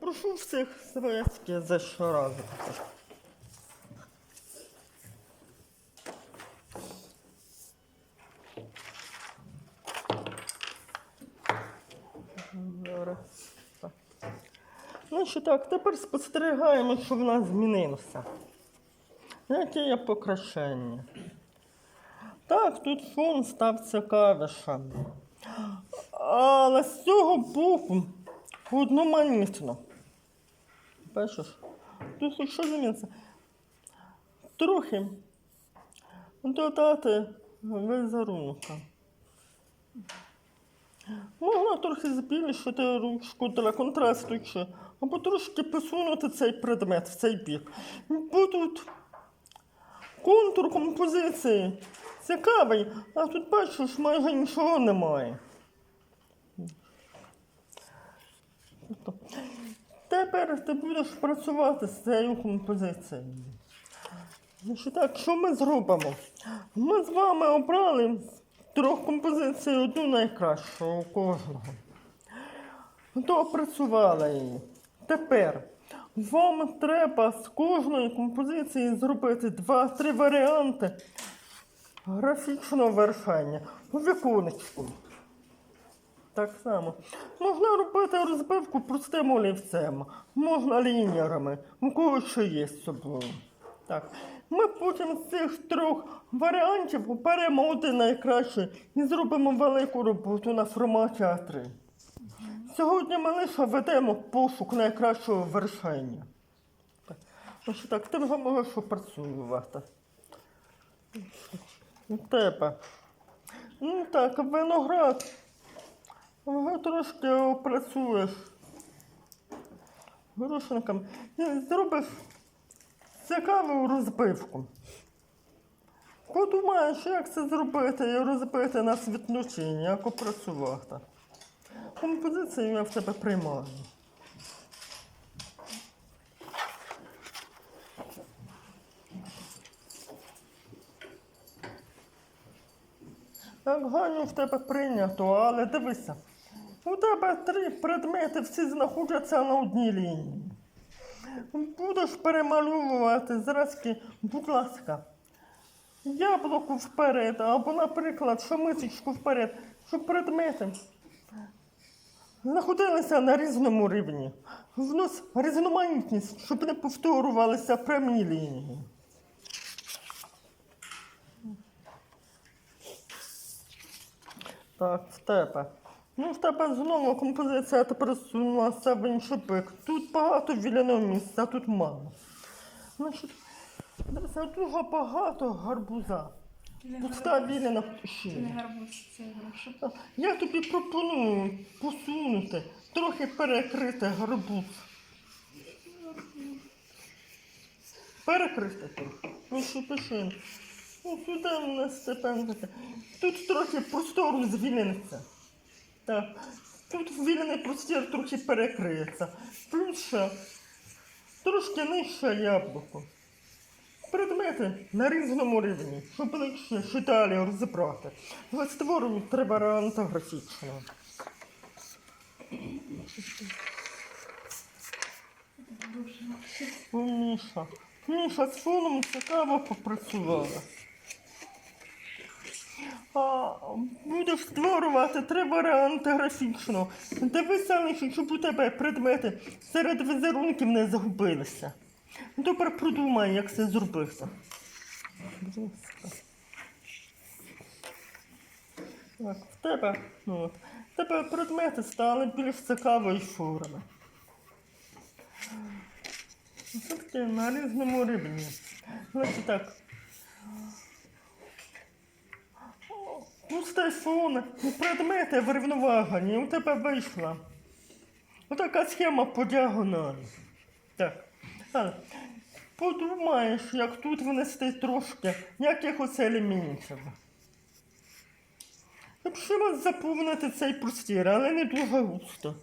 Прошу всіх связки за щоразу. Так. Ну так, тепер спостерігаємо, що в нас змінилося. Яке є покращення? Так, тут фон став цікавішим. Але з цього боку одноманітно. Бачиш? Тут що зміниться? Трохи додати візерунка. Можна трохи збільшити ручку для контрасту, або трошки посунути цей предмет в цей бік. Бо тут контур композиції цікавий, а тут бачиш, майже нічого немає. Тепер ти будеш працювати з цією композицією. Значить так, що ми зробимо? Ми з вами обрали трьох композицій одну найкращу у кожного. Допрацювали її. Тепер вам треба з кожної композиції зробити два-три варіанти графічного вершення у віконечку. Так само. Можна робити розбивку простим олівцем, можна лініями, у кого що є з собою. Так. Ми потім з цих трьох варіантів оберемо один найкращий і зробимо велику роботу на форматі А3. Сьогодні ми лише ведемо пошук найкращого вершення. Так, що так, ти вже можеш попрацювати. У тебе. Ну так, виноград. Трошки опрацюєш. Грушенком. І зробиш цікаву розбивку. Подумаєш, як це зробити і розбити на світлючині, як опрацювати. Композицію я в тебе приймаю. Так, Ганю, в тебе прийнято, але дивися. У тебе три предмети всі знаходяться на одній лінії. Будеш перемальовувати зразки, будь ласка. Яблуко вперед, або, наприклад, шамисочку вперед, щоб предмети знаходилися на різному рівні. Внос різноманітність, щоб не повторювалися прямі лінії. Так, в тебе. Ну, в тебе знову композиція тепер сунулася в інший бик. Тут багато вільного місця, а тут мало. Значить, дивися, дуже багато гарбуза. Пуста вільна Не площина. гарбуз, це груша. Я тобі пропоную посунути, трохи перекрити гарбуз. Перекрити трохи. Пиши, пиши. Ну, сюди у нас степенка. Тут трохи простору звільниться. Так. Тут вільний простір трохи перекриється. Плюс ще трошки нижче яблуко. Предмети на різному рівні, щоб легше ще далі розібрати. Але створу треба варіанта графічного. О, Міша. Міша з фоном цікаво попрацювала. Будеш створювати три варіанти графічно. Дивися лише, щоб у тебе предмети серед візерунків не загубилися. Тепер продумай, як це зробити. Так, в тебе, ну, от, в тебе предмети стали більш цікавої форми. Все-таки на різному рівні. Значить так. Пустай фон, предмети врівноважені, у тебе вийшла. Отака схема по діагоналі. Так. А, подумаєш, як тут внести трошки якихось елементів. Щоб заповнити цей простір, але не дуже густо.